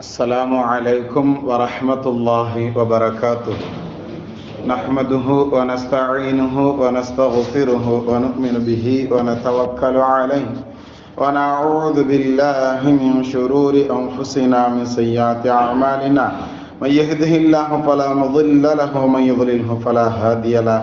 السلام عليكم ورحمة الله وبركاته. نحمده ونستعينه ونستغفره ونؤمن به ونتوكل عليه. ونعوذ بالله من شرور أنفسنا من سيئات أعمالنا. من يهده الله فلا مضل له ومن يضلله فلا هادي له.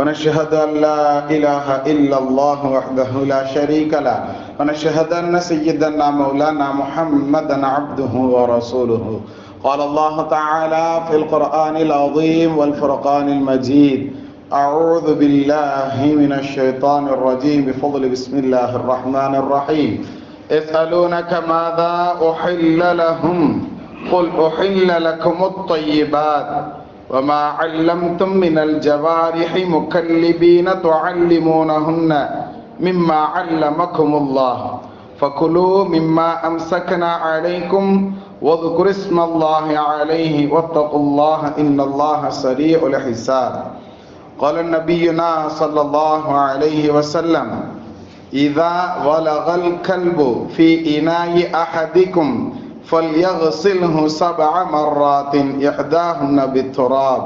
ونشهد أن لا إله إلا الله وحده لا شريك له. ونشهد أن سيدنا مولانا محمدا عبده ورسوله. قال الله تعالى في القرآن العظيم والفرقان المجيد أعوذ بالله من الشيطان الرجيم بفضل بسم الله الرحمن الرحيم. يسألونك ماذا أحل لهم؟ قل أحل لكم الطيبات. وما علمتم من الجوارح مكلبين تعلمونهن مما علمكم الله. فكلوا مما أمسكنا عليكم واذكروا اسم الله عليه واتقوا الله إن الله سريع الحساب. قال نبينا صلى الله عليه وسلم إذا ولغ الكلب في إناء أحدكم فليغسله سبع مرات إحداهن بالتراب.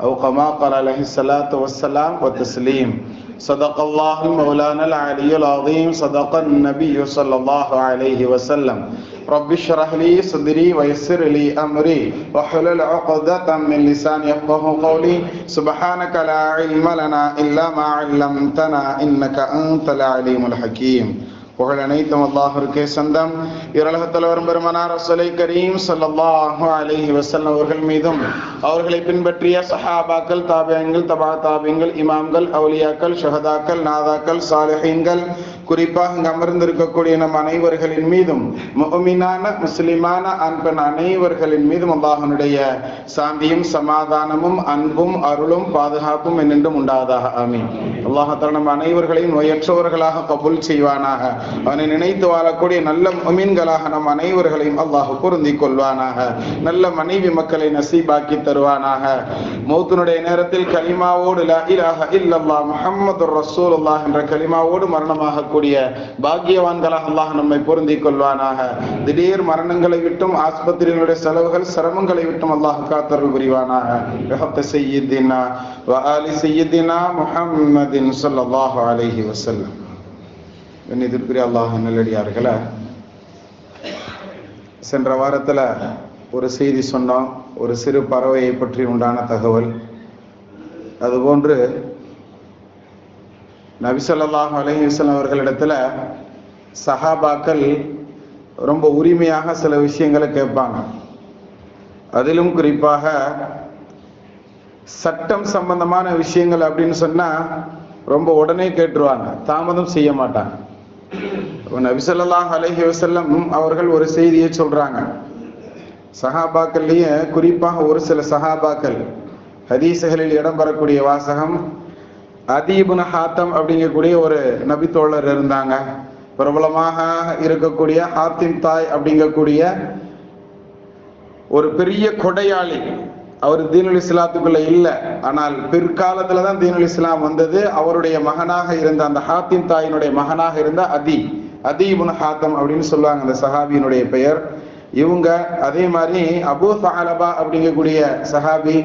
أو كما قال عليه الصلاة والسلام والتسليم. صدق الله المولانا العلي العظيم. صدق النبي صلى الله عليه وسلم. رب اشرح لي صدري ويسر لي أمري. واحلل عقدة من لساني يفقه قولي. سبحانك لا علم لنا إلا ما علمتنا إنك أنت العليم الحكيم. புகழ் அனைத்தும் அல்லாஹருக்கே சொந்தம். இரலகத்தில் தலைவர் பெருமனார் ரசூலை கரீம் ஸல்லல்லாஹு அலி வஸல்லம் அவர்கள் மீதும் அவர்களை பின்பற்றிய சஹாபாக்கள் தாபியங்கள் தபா தாபியங்கள் இமாம்கள் அவுலியாக்கள் ஷஹதாக்கள் நாதாக்கள் சாலிஹீன்கள் குறிப்பாக இங்கு அமர்ந்திருக்கக்கூடிய நம் அனைவர்களின் மீதும் முஃமினான முஸ்லிமான அன்பன் அனைவர்களின் மீதும் அல்லாஹனுடைய சாந்தியும் சமாதானமும் அன்பும் அருளும் பாதுகாப்பும் என்னென்றும் உண்டாவதாக. ஆமீன். அல்லாஹத்தால் நம் அனைவர்களையும் நோயற்றவர்களாக கபுல் செய்வானாக. அவனை நினைத்து வாழக்கூடிய நல்ல மீன்களாக நம் அனைவர்களையும் அல்லாஹ் பொருந்தி கொள்வானாக. நல்ல மனைவி மக்களை நசீபாக்கி தருவானாக. மௌத்தினுடைய நேரத்தில் கலிமாவோடு லா இலாஹ இல்லல்லாஹ் முஹம்மது ரசூலுல்லாஹ் என்ற கலிமாவோடு மரணமாக கூடிய பாக்கியவான்களாக அல்லாஹ் நம்மை பொருந்தி கொள்வானாக. திடீர் மரணங்களை விட்டும் ஆஸ்பத்திரிகளுடைய செலவுகள் சிரமங்களை விட்டும் அல்லாஹ் காத்தருள் புரிவானாக. ரஹத்த செய்யிதினா வ ஆலி செய்யிதினா முஹம்மதின் ஸல்லல்லாஹு அலைஹி கண்ணியத்திற்குரிய அல்லாஹ் நல்லடியார்களே சென்ற வாரத்தில் ஒரு செய்தி சொன்னோம். ஒரு சிறு பறவையை பற்றி உண்டான தகவல். அதுபோன்று நபிசல்லாஹ் அலைஹிஸ்லாம் அவர்களிடத்துல சஹாபாக்கள் ரொம்ப உரிமையாக சில விஷயங்களை கேட்பாங்க. அதிலும் குறிப்பாக சட்டம் சம்பந்தமான விஷயங்கள் அப்படின்னு சொன்னா ரொம்ப உடனே கேட்டுருவாங்க. தாமதம் செய்ய மாட்டாங்க. நபிசல்லாஹ் அலஹி வசல்லம் அவர்கள் ஒரு செய்தியை சொல்றாங்க. சஹாபாக்கள்லயே குறிப்பாக ஒரு சில சஹாபாக்கள் ஹதீசுகளில் இடம்பெறக்கூடிய வாசகம் அதீபுன ஹாத்தம் அப்படிங்கக்கூடிய ஒரு நபித்தோழர் இருந்தாங்க. பிரபலமாக இருக்கக்கூடிய ஹாத்திம் தாய் அப்படிங்கக்கூடிய ஒரு பெரிய கொடையாளி. அவர் தீனுல் இஸ்லாத்துக்குள்ள இல்லை. ஆனால் பிற்காலத்துல தான் தீனுல் இஸ்லாம் வந்தது. அவருடைய மகனாக இருந்த அந்த ஹாத்திம் தாயினுடைய மகனாக இருந்த அதி. அதீபுன் ஹாத்தம் அப்படின்னு சொல்லுவாங்க அந்த சஹாபியினுடைய பெயர். இவங்க அதே மாதிரி அபு சஹலபா அப்படிங்கக்கூடிய சஹாபி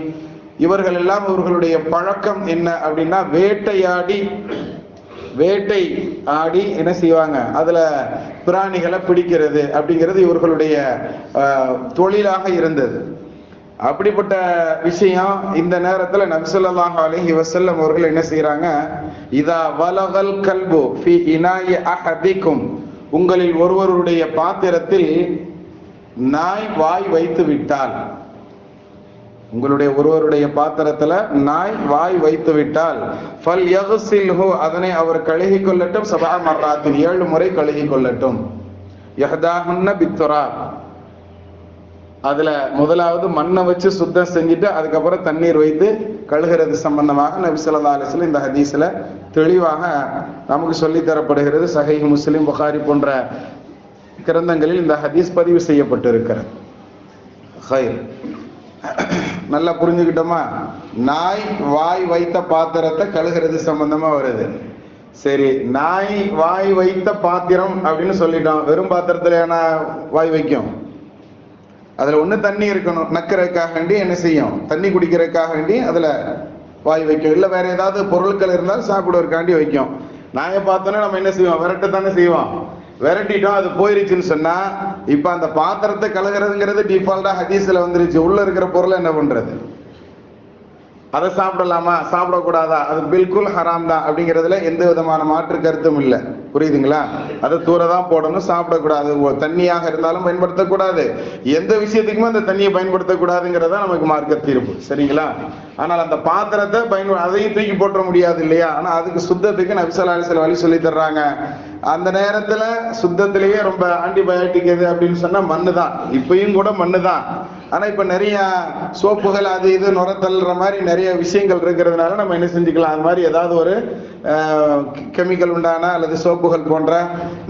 இவர்கள் எல்லாம் இவர்களுடைய பழக்கம் என்ன அப்படின்னா வேட்டையாடி வேட்டை ஆடி என்ன செய்வாங்க? அதுல பிராணிகளை பிடிக்கிறது அப்படிங்கிறது இவர்களுடைய தொழிலாக இருந்தது. அப்படிப்பட்ட விஷயம் இந்த நேரத்துல நபிசல்லாஹ் அலஹி வசல்லம் அவர்கள் என்ன செய்யறாங்க இதா வலகல் கல்பு ஃபி இனாய அஹதிக்கும். உங்களில் ஒருவருடைய பாத்திரத்தில் நாய் வாய் வைத்து விட்டால் உங்களுடைய ஒருவருடைய பாத்திரத்துல நாய் வாய் வைத்து விட்டால் ஃபல் யகுசில்ஹு அதனை அவர் கழுகி கொள்ளட்டும் சபா மர்ராத்தின் ஏழு முறை கழுகி கொள்ளட்டும். யஹதாஹுன்ன பித்துரா. அதுல முதலாவது மண்ணை வச்சு சுத்தம் செஞ்சுட்டு அதுக்கப்புறம் தண்ணீர் வைத்து கழுகிறது சம்பந்தமாக நபி சொல்லா அலிஸ்ல இந்த ஹதீஸ்ல தெளிவாக நமக்கு சொல்லி தரப்படுகிறது. சஹை முஸ்லிம் புகாரி போன்ற கிரந்தங்களில் இந்த ஹதீஸ் பதிவு செய்யப்பட்டிருக்கிறது. ஹைர். நல்லா புரிஞ்சுக்கிட்டோமா? நாய் வாய் வைத்த பாத்திரத்தை கழுகிறது சம்பந்தமா வருது. சரி நாய் வாய் வைத்த பாத்திரம் அப்படின்னு சொல்லிட்டோம். வெறும் பாத்திரத்துல ஏன்னா வாய் வைக்கும். அதுல ஒண்ணு தண்ணி இருக்கணும். நக்கிறதுக்காக வேண்டி என்ன செய்யும்? தண்ணி குடிக்கிறதுக்காக வேண்டி அதுல வாய் வைக்கும். இல்ல வேற ஏதாவது பொருட்கள் இருந்தாலும் சாப்பிடுவதற்காண்டி வைக்கும். நாயை பார்த்தோன்னே நம்ம என்ன செய்வோம்? விரட்ட தானே செய்வோம். விரட்டிட்டோம் அது போயிருச்சுன்னு சொன்னா இப்ப அந்த பாத்திரத்தை கழுகிறதுங்கிறது டிஃபால்ட்டா ஹதீஸ்ல வந்துருச்சு. உள்ள இருக்கிற பொருளை என்ன பண்றது? அதை சாப்பிடலாமா? சாப்பிடக்கூடாதா? அது பில்குல் ஹராம் தான் அப்படிங்கிறதுல எந்த விதமான மாற்று கருத்தும் இல்லை. புரியுதுங்களா? அதை தூர தான் போடணும் சாப்பிடக்கூடாது. தண்ணியாக இருந்தாலும் பயன்படுத்தக்கூடாது. எந்த விஷயத்துக்குமே அந்த தண்ணியை பயன்படுத்தக்கூடாதுங்கிறதா நமக்கு மார்க்க தீர்ப்பு. சரிங்களா? ஆனால் அந்த பாத்திரத்தை பயன்ப அதையும் தூக்கி போட்டுற முடியாது இல்லையா? ஆனால் அதுக்கு சுத்தத்துக்கு நபிசலாலி சில வழி சொல்லி தர்றாங்க. அந்த நேரத்தில் சுத்தத்திலேயே ரொம்ப ஆன்டிபயோட்டிக் எது அப்படின்னு சொன்னால் மண்ணு தான் இப்பயும் கூட மண்ணு தான் ஆனா இப்ப நிறைய சோப்புகள் அது இது நுர தள்ளுற மாதிரி நிறைய விஷயங்கள் இருக்கிறதுனால நம்ம என்ன செஞ்சுக்கலாம்? அது மாதிரி ஏதாவது ஒரு கெமிக்கல் உண்டான அல்லது சோப்புகள் போன்ற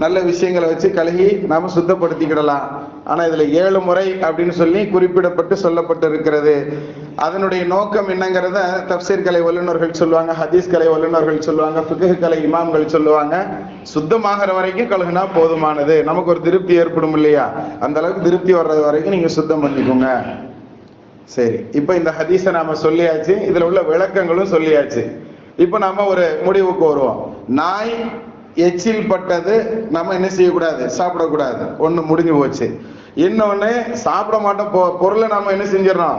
நல்ல விஷயங்களை வச்சு கழுகி நாம சுத்தப்படுத்திக்கிடலாம். ஆனால் இதில் ஏழு முறை அப்படின்னு சொல்லி குறிப்பிடப்பட்டு சொல்லப்பட்டு இருக்கிறது அதனுடைய நோக்கம் என்னங்கிறத தப்சீர் கலை வல்லுநர்கள் சொல்லுவாங்க ஹதீஸ் கலை வல்லுநர்கள் சொல்லுவாங்க ஃபிக்ஹ் கலை இமாம்கள் சொல்லுவாங்க. சுத்தமாகிற வரைக்கும் கழுகுனா போதுமானது. நமக்கு ஒரு திருப்தி ஏற்படும் இல்லையா? அந்த அளவுக்கு திருப்தி வர்றது வரைக்கும் நீங்க சுத்தம் பண்ணிக்கோங்க. சரி இப்போ இந்த ஹதீஸை நாம சொல்லியாச்சு இதில் உள்ள விளக்கங்களும் சொல்லியாச்சு. இப்போ நாம ஒரு முடிவுக்கு வருவோம். நாய் எச்சில் பட்டது நம்ம என்ன செய்யக்கூடாது? சாப்பிடக்கூடாது. ஒன்று முடிஞ்சு போச்சு. இன்னொன்னு சாப்பிட மாட்டோம். பொ- பொருளை நம்ம என்ன செஞ்சிடறோம்?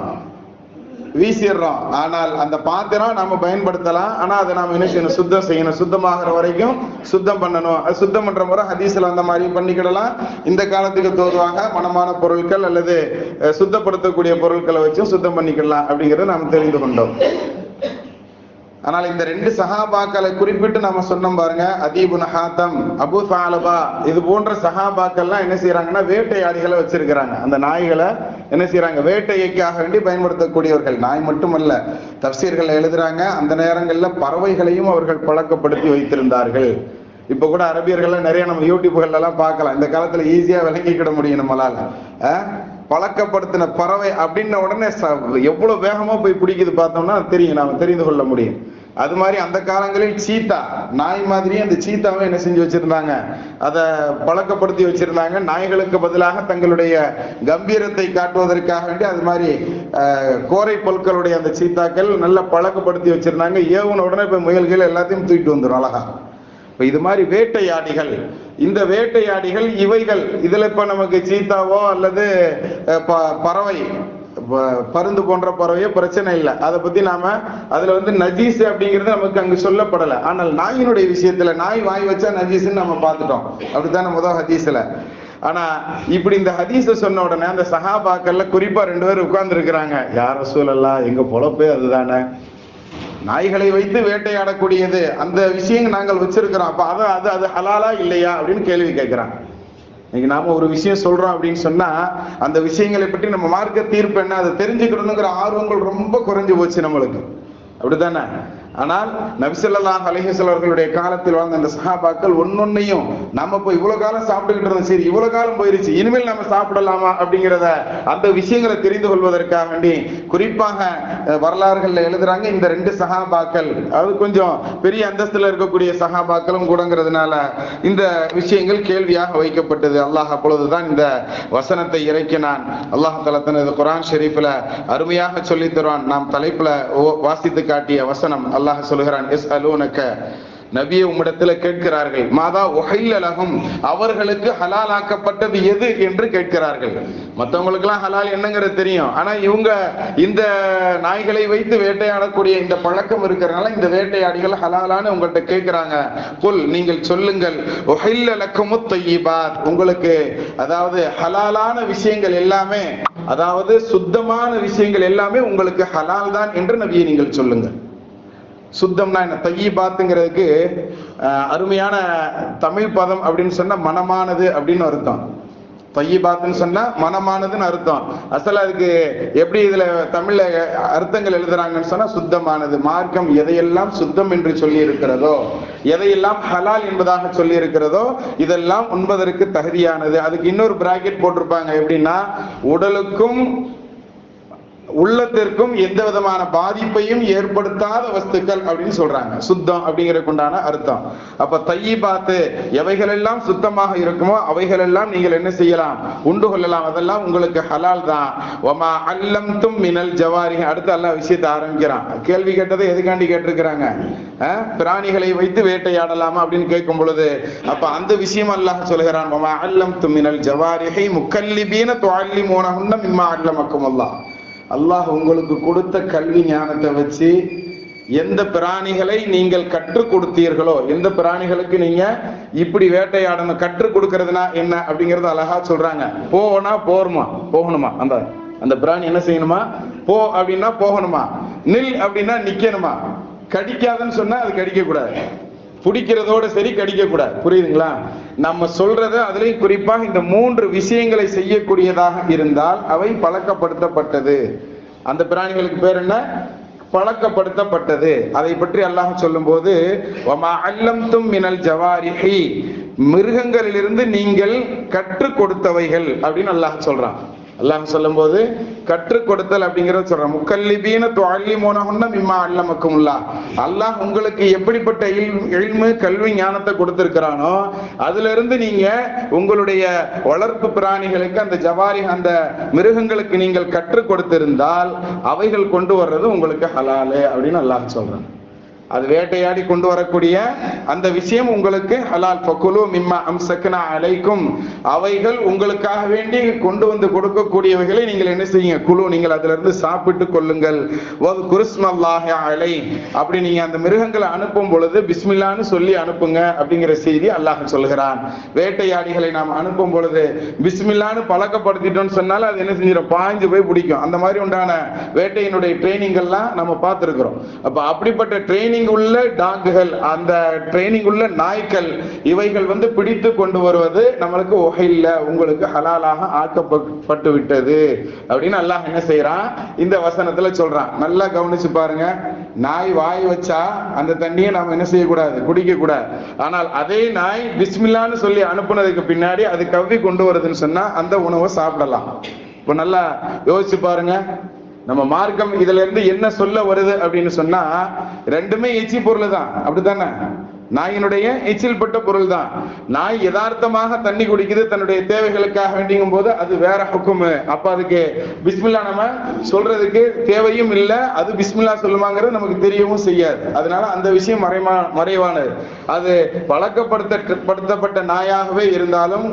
வீசிடுறோம். ஆனால் அந்த பாத்திரம் நம்ம பயன்படுத்தலாம். ஆனால் அதை நாம் என்ன செய்யணும்? சுத்தம் செய்யணும். சுத்தமாகிற வரைக்கும் சுத்தம் பண்ணணும். அது சுத்தம் பண்ணுற முறை ஹதீஸில் அந்த மாதிரி பண்ணிக்கிடலாம். இந்த காலத்துக்கு தோதுவாக மனமான பொருட்கள் அல்லது சுத்தப்படுத்தக்கூடிய பொருட்களை வச்சும் சுத்தம் பண்ணிக்கலாம் அப்படிங்கிறத நாம் தெரிந்து கொண்டோம். ஆனால் இந்த ரெண்டு சஹாபாக்களை குறிப்பிட்டு நம்ம சொன்னோம் பாருங்க அதீபுன் ஹாத்தம் அபு சாலபா இது போன்ற சஹாபாக்கள்லாம் என்ன செய்யறாங்கன்னா வேட்டையாடிகளை வச்சிருக்கிறாங்க. அந்த நாய்களை என்ன செய்யறாங்க வேட்டையைக்காக வேண்டி பயன்படுத்தக்கூடியவர்கள். நாய் மட்டுமல்ல தப்சீர்கள் எழுதுறாங்க அந்த நேரங்கள்ல பறவைகளையும் அவர்கள் பழக்கப்படுத்தி வைத்திருந்தார்கள். இப்ப கூட அரபியர்கள்லாம் நிறைய நம்ம யூடியூப்கள்ல எல்லாம் பார்க்கலாம். இந்த காலத்துல ஈஸியா விளங்கிக்கிட முடியும் நம்மளால. அஹ்? பழக்கப்படுத்தின பறவை அப்படின்ன உடனே ச- எவ்வளவு வேகமா போய் பிடிக்குது பார்த்தோம்னா அது தெரியும் நாம தெரிந்து கொள்ள முடியும். அது மாதிரி அந்த காலங்களில் சீத்தா நாய் மாதிரியே அந்த சீத்தாவை என்ன செஞ்சு வச்சிருந்தாங்க? அதை பழக்கப்படுத்தி வச்சிருந்தாங்க. நாய்களுக்கு பதிலாக தங்களுடைய கம்பீரத்தை காட்டுவதற்காக வேண்டி அது மாதிரி கோரை பொருட்களுடைய அந்த சீத்தாக்கள் நல்லா பழக்கப்படுத்தி வச்சிருந்தாங்க. ஏவுன உடனே இப்ப முயல்கள் எல்லாத்தையும் தூக்கிட்டு வந்துடும் அழகா. இப்போ இது மாதிரி வேட்டையாடிகள். இந்த வேட்டையாடிகள் இவைகள். இதில் இப்போ நமக்கு சீத்தாவோ அல்லது ப- பறவை பருந்து போன்ற பறவையோ பிரச்சனை இல்லை. அதை பத்தி நாம அதுல வந்து நஜீஸ் அப்படிங்கிறது நமக்கு அங்கு சொல்லப்படல. ஆனால் நாயினுடைய விஷயத்துல நாய் வாய் வச்சா நஜீஸ்ன்னு நம்ம பார்த்துட்டோம். அப்படித்தானே முதல் ஹதீஸ்ல. ஆனா இப்படி இந்த ஹதீஸ சொன்ன உடனே அந்த சஹாபாக்கள்ல குறிப்பா ரெண்டு பேர் உட்கார்ந்து இருக்கிறாங்க யார சூழல்லாம் எங்க பொழப்பே அதுதானே? நாய்களை வைத்து வேட்டையாடக்கூடியது. அந்த விஷயங்கள் நாங்கள் வச்சிருக்கிறோம். அப்ப அது அது அது ஹலாலா இல்லையா? அப்படின்னு கேள்வி கேட்கிறான். இன்னைக்கு நாம ஒரு விஷயம் சொல்றோம் அப்படின்னு சொன்னா அந்த விஷயங்களை பற்றி நம்ம மார்க்க தீர்ப்பு என்ன? அதை தெரிஞ்சுக்கணுங்கிற ஆர்வங்கள் ரொம்ப குறைஞ்சு போச்சு நம்மளுக்கு. அப்படித்தானே? ஆனால் நபிசல்லாஹ் அலிஹசல் அவர்களுடைய காலத்தில் வாழ்ந்த அந்த சஹாபாக்கள் ஒன்னொன்னையும் நம்ம இப்போ இவ்வளவு காலம் சாப்பிட்டுக்கிட்டு இருந்தோம். சரி இவ்வளவு காலம் போயிருச்சு. இனிமேல் நம்ம சாப்பிடலாமா அப்படிங்கிறத அந்த விஷயங்களை தெரிந்து கொள்வதற்காக வேண்டி குறிப்பாக வரலாறுகள்ல எழுதுறாங்க இந்த ரெண்டு சஹாபாக்கள் அது கொஞ்சம் பெரிய அந்தஸ்துல இருக்கக்கூடிய சஹாபாக்களும் கூடங்கிறதுனால இந்த விஷயங்கள் கேள்வியாக வைக்கப்பட்டது. அல்லாஹ் அப்பொழுதுதான் இந்த வசனத்தை இறக்கினான். அல்லாஹ் தலா தனது குரான் ஷெரீஃபில் அருமையாக சொல்லித் தருவான் நாம் தலைப்புல வாசித்து காட்டிய வசனம். அல்லாஹ் அல்லாஹ் சொல்கிறான் எஸ் அலோனக்க நபியை உம்மிடத்துல கேட்கிறார்கள் மாதா உஹைலலகும் அவர்களுக்கு ஹலால் ஆக்கப்பட்டது எது என்று கேட்கிறார்கள். மற்றவங்களுக்கு எல்லாம் ஹலால் என்னங்கிறது தெரியும். ஆனா இவங்க இந்த நாய்களை வைத்து வேட்டையாடக்கூடிய இந்த பழக்கம் இருக்கிறதுனால இந்த வேட்டையாடிகள் ஹலாலான்னு உங்கள்கிட்ட கேட்கிறாங்க. புல் நீங்கள் சொல்லுங்கள். உஹைலலக்குமு தையிபாத். உங்களுக்கு அதாவது ஹலாலான விஷயங்கள் எல்லாமே அதாவது சுத்தமான விஷயங்கள் எல்லாமே உங்களுக்கு ஹலால் தான் என்று நபியை நீங்கள் சொல்லுங்கள். சுத்தம்னா என்ன தையி பாத்துங்கிறதுக்கு அருமையான தமிழ் பதம் அப்படின்னு சொன்னா மனமானது அப்படின்னு அர்த்தம். தையிபாத்துன்னு சொன்னா மனமானதுன்னு அர்த்தம். அசல் அதுக்கு எப்படி இதுல தமிழ்ல அர்த்தங்கள் எழுதுறாங்கன்னு சொன்னா சுத்தமானது. மார்க்கம் எதையெல்லாம் சுத்தம் என்று சொல்லி இருக்கிறதோ எதையெல்லாம் ஹலால் என்பதாக சொல்லி இருக்கிறதோ இதெல்லாம் உண்பதற்கு தகுதியானது. அதுக்கு இன்னொரு பிராக்கெட் போட்டிருப்பாங்க. எப்படின்னா உடலுக்கும் உள்ளத்திற்கும் எந்த விதமான பாதிப்பையும் ஏற்படுத்தாத வஸ்துக்கள் அப்படின்னு சொல்றாங்க. சுத்தம் அப்படிங்கிறதுக்கு உண்டான அர்த்தம். அப்ப தையி பார்த்து எவைகளெல்லாம் சுத்தமாக இருக்குமோ அவைகளெல்லாம் நீங்கள் என்ன செய்யலாம்? உண்டு கொள்ளலாம். அதெல்லாம் உங்களுக்கு ஹலால் தான். ஒமா அல்லம் தும் மினல் ஜவாரி அடுத்து எல்லா விஷயத்தை ஆரம்பிக்கிறான். கேள்வி கேட்டதை எதுக்காண்டி கேட்டிருக்கிறாங்க? அஹ், பிராணிகளை வைத்து வேட்டையாடலாமா அப்படின்னு கேட்கும் பொழுது அப்ப அந்த விஷயம் அல்லாஹ் சொல்கிறான் ஒமா அல்லம் தும் மினல் ஜவாரிஹை முக்கல்லிபீன துஅல்லிமூனஹுன்ன இம்மா அல்லமக்கும் அல்லாஹ் அல்லாஹ் உங்களுக்கு கொடுத்த கல்வி ஞானத்தை வச்சு எந்த பிராணிகளை நீங்கள் கற்றுக் கொடுத்தீர்களோ எந்த பிராணிகளுக்கு நீங்க இப்படி வேட்டையாடணும் கற்றுக் கொடுக்கறதுனா என்ன அப்படிங்கறது அழகா சொல்றாங்க. போனா போருமா? போகணுமா? அந்த அந்த பிராணி என்ன செய்யணுமா? போ அப்படின்னா போகணுமா? நில் அப்படின்னா நிக்கணுமா? கடிக்காதுன்னு சொன்னா அது கடிக்க கூடாது பிடிக்கிறதோட சரி கடிக்க கூடாது புரியுதுங்களா? நம்ம சொல்றது அதுலேயும் குறிப்பாக இந்த மூன்று விஷயங்களை செய்யக்கூடியதாக இருந்தால் அவை பழக்கப்படுத்தப்பட்டது. அந்த பிராணிகளுக்கு பேர் என்ன? பழக்கப்படுத்தப்பட்டது. அதை பற்றி அல்லாஹ் சொல்லும்போது வமா அல்லம்தும் மினல் ஜவாரிஹி. மிருகங்களிலிருந்து நீங்கள் கற்றுக் கொடுத்தவைகள் அப்படின்னு அல்லாஹ் சொல்றான். அல்லாஹ் சொல்லும்போது கற்றுக் கொடுத்தல் அப்படிங்கறத சொல்றான். முக்கல்லிபீன துஅல்லிமூனஹுன்ன மிம்மா அல்லமக்குமுல்லா. அல்லாஹ் உங்களுக்கு எப்படிப்பட்ட இல்- கல்வி ஞானத்தை கொடுத்திருக்கிறானோ அதுல இருந்து நீங்க உங்களுடைய வளர்ப்பு பிராணிகளுக்கு அந்த ஜவாரி அந்த மிருகங்களுக்கு நீங்கள் கற்றுக் கொடுத்திருந்தால் அவைகள் கொண்டு வர்றது உங்களுக்கு ஹலாலு அப்படின்னு அல்லாஹ் சொல்றான். அது வேட்டையாடி கொண்டு வரக்கூடிய அந்த விஷயம் உங்களுக்கு ஹலால். ஃபகுலு மிம்மா அம்சக்னா அலைக்கும். அவைகள் உங்களுக்காக வேண்டி கொண்டு வந்து கொடுக்கக்கூடியவைகளை நீங்கள் என்ன செய்யுங்க? குழு நீங்கள் அதுல இருந்து சாப்பிட்டு கொள்ளுங்கள். வது குருஸ்மல்லாஹி அலை. அப்படி நீங்க அந்த மிருகங்களை அனுப்பும் பொழுது பிஸ்மில்லான்னு சொல்லி அனுப்புங்க அப்படிங்கிற செய்தி அல்லாஹ் சொல்கிறான் வேட்டையாடிகளை நாம் அனுப்பும் பொழுது பிஸ்மில்லான்னு பழக்கப்படுத்திட்டோம்னு சொன்னாலும் அது என்ன செஞ்சிடும் பாய்ஞ்சு போய் பிடிக்கும். அந்த மாதிரி உண்டான வேட்டையினுடைய ட்ரைனிங் எல்லாம் நம்ம பார்த்துருக்கிறோம். அப்ப அப்படிப்பட்ட ட்ரைனிங் உள்ள டாக்குகள் அந்த ட்ரைனிங் உள்ள நாய்க்கள் இவைகள் வந்து பிடித்து கொண்டு வருவது நம்மளுக்கு ஒகையில் உங்களுக்கு ஹலாலாக ஆக்கப்பட்டு விட்டது அப்படின்னு அல்லாஹ் என்ன செய்யறான் இந்த வசனத்துல சொல்றான். நல்லா கவனிச்சு பாருங்க. நாய் வாய் வச்சா அந்த தண்ணியை நாம என்ன செய்யக்கூடாது? குடிக்க கூடாது ஆனால் அதே நாய் பிஸ்மில்லான்னு சொல்லி அனுப்புனதுக்கு பின்னாடி அது கவ்வி கொண்டு வருதுன்னு சொன்னா அந்த உணவை சாப்பிடலாம். இப்ப நல்லா யோசிச்சு பாருங்க. நம்ம மார்க்கம் இதுல இருந்து என்ன சொல்ல வருது அப்படின்னு சொன்னா ரெண்டுமே எச்சி பொருள் தான் அப்படித்தானே? நாயினுடைய எச்சில் பட்ட பொருள் தான் நாய் யதார்த்தமாக தண்ணி குடிக்குது தன்னுடைய தேவைகளுக்காக வேண்டியும் போது அது வேற ஹுக்குமு. அப்ப அதுக்கு பிஸ்மில்லா நம்ம சொல்றதுக்கு தேவையும் இல்லை அது பிஸ்மில்லா சொல்லுமாங்கிறது நமக்கு தெரியவும் செய்யாது. அதனால அந்த விஷயம் மறைமா மறைவானது. அது பழக்கப்படுத்த படுத்தப்பட்ட நாயாகவே இருந்தாலும்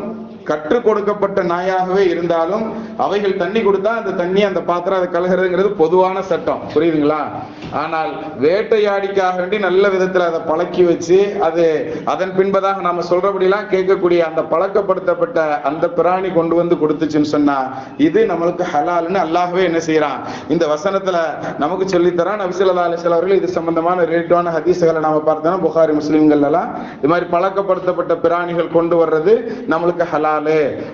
கற்றுக் கொடுக்கப்பட்ட நாயாகவே இருந்தாலும் அவைகள் தண்ணி கொடுத்தா அந்த தண்ணி அந்த பாத்திரம் அதை கலகிறதுங்கிறது பொதுவான சட்டம். புரியுதுங்களா? ஆனால் வேட்டையாடிக்காக வேண்டி நல்ல விதத்துல அதை பழக்கி வச்சு அது அதன் பின்பதாக நாம சொல்றபடிலாம் கேட்கக்கூடிய அந்த பழக்கப்படுத்தப்பட்ட அந்த பிராணி கொண்டு வந்து கொடுத்துச்சுன்னு சொன்னா இது நம்மளுக்கு ஹலால்னு அல்லாகவே என்ன செய்யறான் இந்த வசனத்துல நமக்கு சொல்லித்தரான் நபிசல்லா அலிஸ்லாம் அவர்கள் இது சம்பந்தமான ரிலேட்டிவான ஹதீசுகளை நாம பார்த்தோம்னா புகாரி முஸ்லிம்கள் எல்லாம் இது மாதிரி பழக்கப்படுத்தப்பட்ட பிராணிகள் கொண்டு வர்றது நம்மளுக்கு ஹலால்.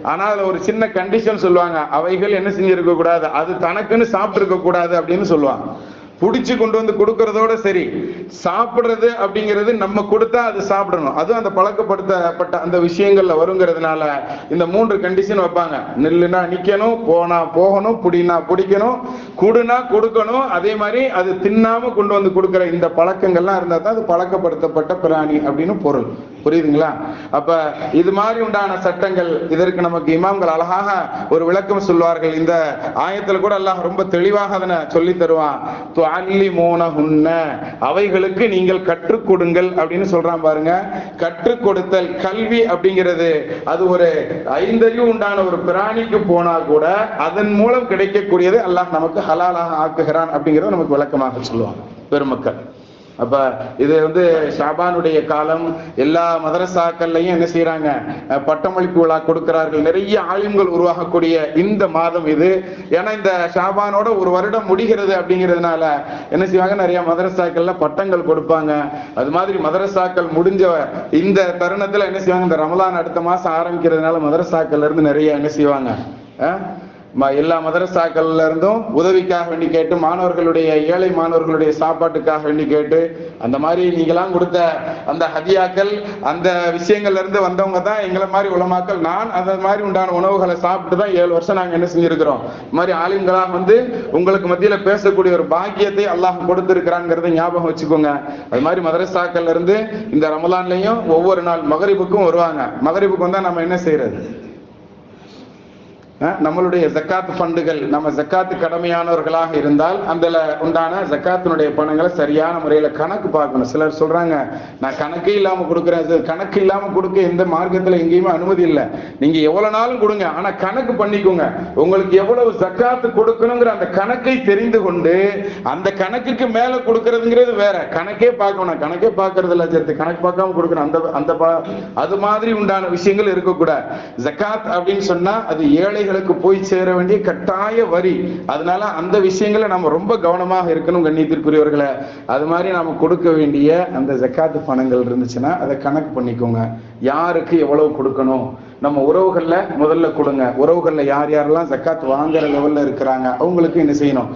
ஆனா அதுல ஒரு சின்ன கண்டிஷன் சொல்லுவாங்க அவைகள் என்ன செஞ்சிருக்க கூடாது? அது தனக்குன்னு சாப்பிட்டு இருக்க கூடாது அப்படின்னு சொல்லுவாங்க. புடிச்சு கொண்டு வந்து கொடுக்கறதோட சரி. சாப்பிடுறது அப்படிங்கிறது நம்ம கொடுத்தா அது சாப்பிடணும். அதுவும் அந்த பழக்கப்படுத்தப்பட்ட அந்த விஷயங்கள்ல வருங்கிறதுனால இந்த மூன்று கண்டிஷன் வைப்பாங்க. நில்லுனா நிக்கணும் போனா போகணும் புடினா பிடிக்கணும் குடுனா கொடுக்கணும். அதே மாதிரி அது தின்னாம கொண்டு வந்து கொடுக்கிற இந்த பழக்கங்கள்லாம் இருந்தா தான் அது பழக்கப்படுத்தப்பட்ட பிராணி அப்படின்னு பொருள். புரியுதுங்களா? அப்ப இது மாதிரி உண்டான சட்டங்கள் இதற்கு நமக்கு இமாம்கள் அழகாக ஒரு விளக்கம் சொல்வார்கள். இந்த ஆயத்துல கூட எல்லாம் ரொம்ப தெளிவாக அதனை சொல்லி தருவான். துஅல்லிமூனஹுன்ன அவைகளுக்கு நீங்கள் கற்றுக் கொடுங்கள் அப்படின்னு சொல்றான் பாருங்க. கற்றுக் கொடுத்தல் கல்வி அப்படிங்கிறது அது ஒரு ஐந்தறிவு உண்டான ஒரு பிராணிக்கு போனா கூட அதன் மூலம் கிடைக்கக்கூடியது அல்லாஹ் நமக்கு ஹலாலாக ஆக்குகிறான் அப்படிங்கிறத நமக்கு விளக்கமாக சொல்லுவாங்க பெருமக்கள். அப்ப இது வந்து ஷாபானுடைய காலம் எல்லா மதரசாக்கள்லையும் என்ன செய்யறாங்க பட்டமளிப்பு விழா கொடுக்கிறார்கள். நிறைய ஆலிம்கள் உருவாகக்கூடிய இந்த மாதம் இது. ஏன்னா இந்த ஷாபானோட ஒரு வருடம் முடிகிறது அப்படிங்கிறதுனால என்ன செய்வாங்க? நிறைய மதரசாக்கள்ல பட்டங்கள் கொடுப்பாங்க. அது மாதிரி மதரசாக்கள் முடிஞ்ச இந்த தருணத்துல என்ன செய்வாங்க? இந்த ரமலான் அடுத்த மாசம் ஆரம்பிக்கிறதுனால மதரசாக்கள்ல இருந்து நிறைய என்ன செய்வாங்க? அஹ் எல்லா மதரசாக்கள்ல இருந்தும் உதவிக்காக வேண்டி கேட்டு மாணவர்களுடைய ஏழை மாணவர்களுடைய சாப்பாட்டுக்காக வேண்டி கேட்டு அந்த மாதிரி நீங்களாம் கொடுத்த அந்த ஹதியாக்கள் அந்த விஷயங்கள்ல இருந்து வந்தவங்க தான் எங்களை மாதிரி உலமாக்கள். நான் அந்த மாதிரி உண்டான உணவுகளை சாப்பிட்டு தான் ஏழு வருஷம் நாங்க என்ன செஞ்சிருக்கிறோம். இந்த மாதிரி ஆலிம்களாக வந்து உங்களுக்கு மத்தியில பேசக்கூடிய ஒரு பாக்கியத்தை அல்லாஹ் கொடுத்திருக்கிறாங்கிறத ஞாபகம் வச்சுக்கோங்க. அது மாதிரி மதரசாக்கள்ல இருந்து இந்த ரமலான்லயும் ஒவ்வொரு நாள் மகரிபுக்கும் வருவாங்க. மகரிபுக்கு வந்தா நம்ம என்ன செய்யறது? நம்மளுடைய ஜக்காத் ஃபண்டுகள் நம்ம ஜக்காத்து கடமையானவர்களாக இருந்தால் அதுல உண்டான ஜக்காத்தினுடைய பணங்களை சரியான முறையில கணக்கு பார்க்கணும். சிலர் சொல்றாங்க நான் கணக்கே இல்லாம கொடுக்குறேன். கணக்கு இல்லாம கொடுக்க எந்த மார்க்கத்துல எங்கேயுமே அனுமதி இல்லை. நீங்க எவ்வளவு நாளும் கொடுங்க ஆனா கணக்கு பண்ணிக்கோங்க. உங்களுக்கு எவ்வளவு ஜக்காத்து கொடுக்கணுங்கிற அந்த கணக்கை தெரிந்து கொண்டு அந்த கணக்குக்கு மேல கொடுக்கறதுங்கிறது வேற. கணக்கே பார்க்கணும். கணக்கே பார்க்கறது இல்ல சேர்த்து கணக்கு பார்க்காம கொடுக்கணும். அந்த அந்த அது மாதிரி உண்டான விஷயங்கள் இருக்கக்கூடாது. ஜக்காத் அப்படின்னு சொன்னா அது ஏழை ஏழைகளுக்கு போய் சேர வேண்டிய கட்டாய வரி. அதனால அந்த விஷயங்களை நம்ம ரொம்ப கவனமாக இருக்கணும் கண்ணியத்திற்குரியவர்களை. அது மாதிரி நாம கொடுக்க வேண்டிய அந்த ஜக்காத்து பணங்கள் இருந்துச்சுன்னா அதை கணக்கு பண்ணிக்கோங்க. யாருக்கு எவ்வளவு கொடுக்கணும்? நம்ம உறவுகள்ல முதல்ல கொடுங்க. உறவுகள்ல யார் யாரெல்லாம் ஜக்காத் வாங்குற லெவல்ல இருக்கிறாங்க அவங்களுக்கு என்ன செய்யணும்?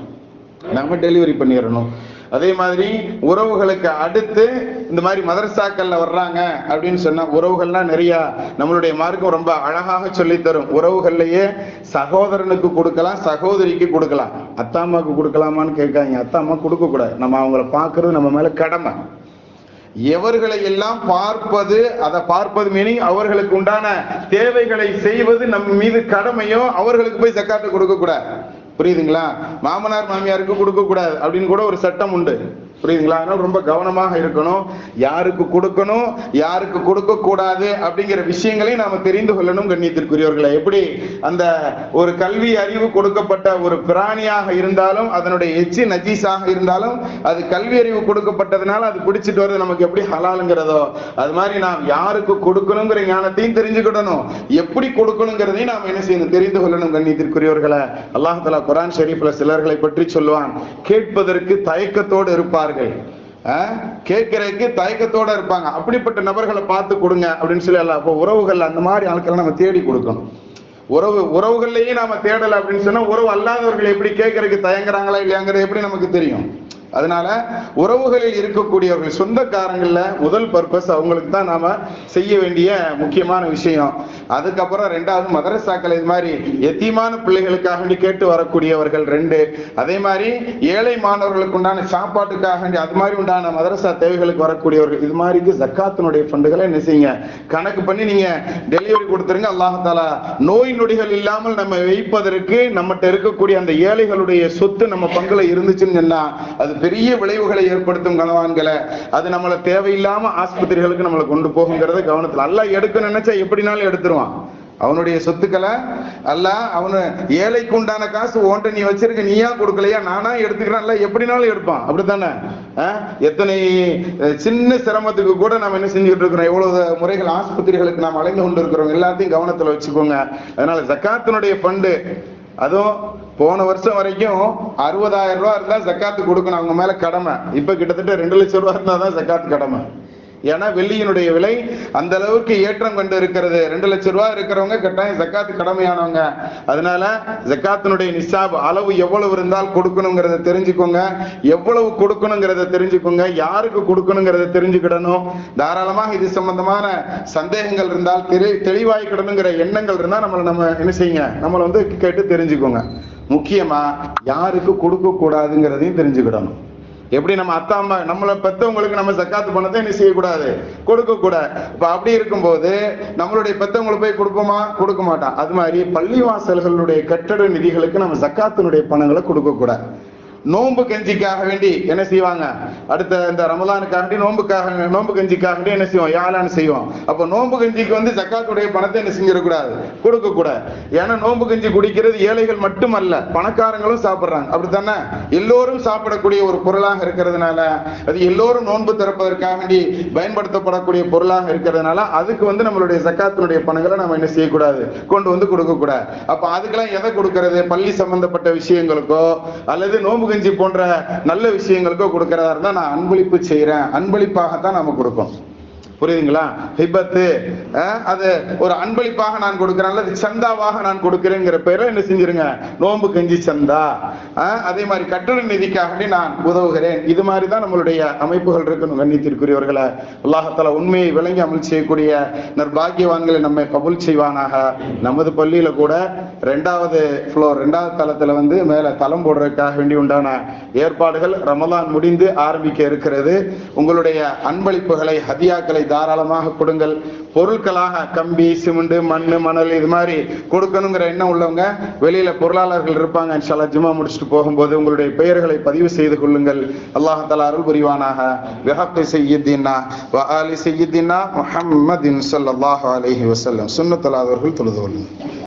நம்ம டெலிவரி பண்ணிடணும். அதே மாதிரி உறவுகளுக்கு அடுத்து இந்த மாதிரி மதரசாக்கள்ல வர்றாங்க அப்படின்னு சொன்னா உறவுகள்லாம் நிறைய நம்மளுடைய மார்க்கம் ரொம்ப அழகாக சொல்லித் தரும் உறவுகள்லயே சகோதரனுக்கு கொடுக்கலாம் சகோதரிக்கு கொடுக்கலாம். அத்தா அம்மாவுக்கு கொடுக்கலாமான்னு கேட்காங்க அத்தா அம்மா கொடுக்க கூடாது நம்ம அவங்கள பார்க்கறது நம்ம மேல கடமை. எவர்களை எல்லாம் பார்ப்பது அதை பார்ப்பது மீனிங் அவர்களுக்கு உண்டான தேவைகளை செய்வது நம்ம மீது கடமையோ அவர்களுக்கு போய் ஜக்காத்து கொடுக்க கூடாது புரியுதுங்களா? மாமனார் மாமியாருக்கு கொடுக்க கூடாது அப்படின்னு கூட ஒரு சட்டம் உண்டு. புரியுதுங்களா? அதனால ரொம்ப கவனமாக இருக்கணும். யாருக்கு கொடுக்கணும் யாருக்கு கொடுக்க கூடாது அப்படிங்கிற விஷயங்களை நாம தெரிந்து கொள்ளணும் கண்ணியத்திற்குரியவர்களை. எப்படி? அந்த ஒரு கல்வி அறிவு கொடுக்கப்பட்ட ஒரு பிராணியாக இருந்தாலும் அதனுடைய எச்சி நஜீஸாக இருந்தாலும் அது கல்வி அறிவு கொடுக்கப்பட்டதுனால அது பிடிச்சிட்டு வருது நமக்கு எப்படி ஹலாலுங்கிறதோ அது மாதிரி நாம் யாருக்கு கொடுக்கணுங்கிற ஞானத்தையும் தெரிஞ்சுக்கிடணும். எப்படி கொடுக்கணுங்கிறதையும் நாம் என்ன செய்யணும்? தெரிந்து கொள்ளணும் கண்ணியத்திற்குரியவர்களை. அல்லாஹலா தலா குரான் ஷெரீஃப்ல சிலர்களை பற்றி சொல்லுவான். கேட்பதற்கு தயக்கத்தோடு இருப்பார்கள். ஆஹ் கேட்கறதுக்கு தயக்கத்தோட இருப்பாங்க. அப்படிப்பட்ட நபர்களை பார்த்து கொடுங்க அப்படின்னு சொல்லி எல்லாம் அப்போ உறவுகள் அந்த மாதிரி ஆட்களை நம்ம தேடி கொடுக்கணும். உறவு உறவுகள்லயே நாம தேடல அப்படின்னு சொன்னா உறவு அல்லாதவர்கள் எப்படி கேட்கறதுக்கு தயங்குறாங்களா இல்லையாங்கிறது எப்படி நமக்கு தெரியும்? அதனால உறவுகளில் இருக்கக்கூடியவர்கள் சொந்தக்காரங்களில் முதல் பர்பஸ் அவங்களுக்கு தான் நாம செய்ய வேண்டிய முக்கியமான விஷயம். அதுக்கப்புறம் ரெண்டாவது மதரசாக்கள் இது மாதிரி எத்தியமான பிள்ளைகளுக்காக வேண்டி கேட்டு வரக்கூடியவர்கள் ரெண்டு. அதே மாதிரி ஏழை மாணவர்களுக்கு உண்டான சாப்பாட்டுக்காக வேண்டி அது மாதிரி உண்டான மதரசா தேவைகளுக்கு வரக்கூடியவர்கள் இது மாதிரிக்கு ஜக்காத்தினுடைய ஃபண்டுகளை என்ன செய்யுங்க? கணக்கு பண்ணி நீங்க டெலிவரி கொடுத்துருங்க. அல்லாஹாலா நோய் நொடிகள் இல்லாமல் நம்ம வைப்பதற்கு நம்மகிட்ட இருக்கக்கூடிய அந்த ஏழைகளுடைய சொத்து நம்ம பங்குல இருந்துச்சுன்னு சொன்னா அது பெரிய விளைவுகளை ஏற்படுத்தும் கனவான்களை அது நம்மள தேவையில்லாம ஆஸ்பத்திரிகளுக்கு நம்மளை கொண்டு போகுங்கிறத கவனத்துல. எல்லாம் எடுக்க நினைச்சா எப்படினாலும் எடுத்துருவான். அவனுடைய சொத்துக்களை அல்ல அவனு ஏழைக்கு உண்டான காசு ஓன்ட்ட நீ வச்சிருக்க நீயா கொடுக்கலையா? நானா எடுத்துக்கிறேன். இல்ல எப்படினாலும் எடுப்பான். அப்படித்தானே? எத்தனை சின்ன சிரமத்துக்கு கூட நம்ம என்ன செஞ்சுட்டு இருக்கிறோம்? எவ்வளவு முறைகள் ஆஸ்பத்திரிகளுக்கு நாம் அலைந்து கொண்டு இருக்கிறோம் எல்லாத்தையும் கவனத்துல வச்சுக்கோங்க. அதனால ஜக்காத்தினுடைய ஃபண்டு அதுவும் போன வருஷம் வரைக்கும் அறுபதாயிரம் ரூபா இருந்தா ஜக்காத்து கொடுக்கணும். அவங்க மேல கடமை. இப்ப கிட்டத்தட்ட ரெண்டு லட்சம் ரூபா இருந்தா தான் ஜக்காத்து கடமை. ஏன்னா வெள்ளியினுடைய விலை அந்த அளவுக்கு ஏற்றம் கண்டு இருக்கிறது. ரெண்டு லட்சம் ரூபாய் இருக்கிறவங்க கட்டாயம் ஜக்காத்து கடமையானவங்க. அதனால ஜக்காத்தினுடைய நிசாப் அளவு எவ்வளவு இருந்தால் கொடுக்கணுங்கிறத தெரிஞ்சுக்கோங்க. எவ்வளவு கொடுக்கணுங்கிறத தெரிஞ்சுக்கோங்க. யாருக்கு கொடுக்கணுங்கிறத தெரிஞ்சுக்கிடணும். தாராளமாக இது சம்பந்தமான சந்தேகங்கள் இருந்தால் தெளி தெளிவாய்க்கிடணுங்கிற எண்ணங்கள் இருந்தால் நம்மளை நம்ம என்ன செய்யுங்க? நம்மளை வந்து கேட்டு தெரிஞ்சுக்கோங்க. முக்கியமா யாருக்கு கொடுக்க கூடாதுங்கிறதையும் தெரிஞ்சுக்கிடணும். எப்படி நம்ம அத்தா அம்மா நம்மளை பெத்தவங்களுக்கு நம்ம சக்காத்து பணத்தை என்ன செய்யக்கூடாது? கொடுக்க கூடாது இப்ப அப்படி இருக்கும்போது நம்மளுடைய பெத்தவங்களுக்கு போய் கொடுப்போமா? கொடுக்க மாட்டான். அது மாதிரி பள்ளிவாசல்களுடைய கட்டட நிதிகளுக்கு நம்ம சக்காத்தினுடைய பணங்களை கொடுக்க கூடாது நோன்பு கஞ்சிக்காக வேண்டி என்ன செய்வாங்க? அடுத்த இந்த ரமலானுக்காக வேண்டி நோன்புக்காக நோன்பு கஞ்சிக்காக வேண்டி என்ன செய்வோம்? யாழான்னு செய்வோம். அப்போ நோன்பு கஞ்சிக்கு வந்து சக்காத்துடைய பணத்தை என்ன செஞ்சிடக்கூடாது? கொடுக்க கூடாது ஏன்னா நோன்பு கஞ்சி குடிக்கிறது ஏழைகள் மட்டுமல்ல பணக்காரங்களும் சாப்பிடுறாங்க. அப்படித்தானே? எல்லோரும் சாப்பிடக்கூடிய ஒரு பொருளாக இருக்கிறதுனால அது எல்லோரும் நோன்பு திறப்பதற்காக வேண்டி பயன்படுத்தப்படக்கூடிய பொருளாக இருக்கிறதுனால அதுக்கு வந்து நம்மளுடைய சக்காத்தினுடைய பணங்களை நம்ம என்ன செய்யக்கூடாது? கொண்டு வந்து கொடுக்க கூடாது அப்ப அதுக்கெல்லாம் எதை கொடுக்கறது? பள்ளி சம்பந்தப்பட்ட விஷயங்களுக்கோ அல்லது நோன்பு கஞ்சி போன்ற நல்ல விஷயங்களுக்கோ கொடுக்கறதா இருந்தா நான் அன்பளிப்பு செய்யறேன் அன்பளிப்பாகத்தான் நாம கொடுக்கணும் புரியுதுங்களா? ஹிபத்து அது ஒரு அன்பளிப்பாக நான் கொடுக்கிறேன் அல்லது சந்தாவாக நான் கொடுக்கிறேங்கிற பேரை என்ன செஞ்சிருங்க? நோன்பு கஞ்சி சந்தா அதே மாதிரி கட்டளை நிதிக்காக நான் உதவுகிறேன். இது மாதிரி தான் நம்மளுடைய அமைப்புகள் இருக்கணும் கண்ணியத்திற்குரியவர்களை. அல்லாஹால உண்மையை விளங்கி அமல் செய்யக்கூடிய நற்பாகியவான்களை நம்மை கபுல் செய்வானாக. நமது பள்ளியில கூட ரெண்டாவது ஃப்ளோர் ரெண்டாவது தளத்துல வந்து மேல தளம் போடுறதுக்காக வேண்டி உண்டான ஏற்பாடுகள் ரமலான் முடிந்து ஆரம்பிக்க இருக்கிறது. உங்களுடைய அன்பளிப்புகளை ஹதியாக்களை தாராளமாக கொடுங்கள். பொருட்களாக கம்பி சிமெண்ட் மண் மணல் இது மாதிரி கொடுக்கணுங்கிற எண்ணம் உள்ளவங்க வெளியில பொருளாளர்கள் இருப்பாங்க. இன்ஷால்லா ஜும்மா முடிச்சுட்டு போகும்போது உங்களுடைய பெயர்களை பதிவு செய்து கொள்ளுங்கள். அல்லாஹ் அருள் புரிவானாக. விஹக்கி செய்யித்தின்னா வ ஆலி முஹம்மதின் ஸல்லல்லாஹு அலைஹி வஸல்லம். சுன்னத்துல்லாதவர்கள் தொழுது கொள்ளுங்கள்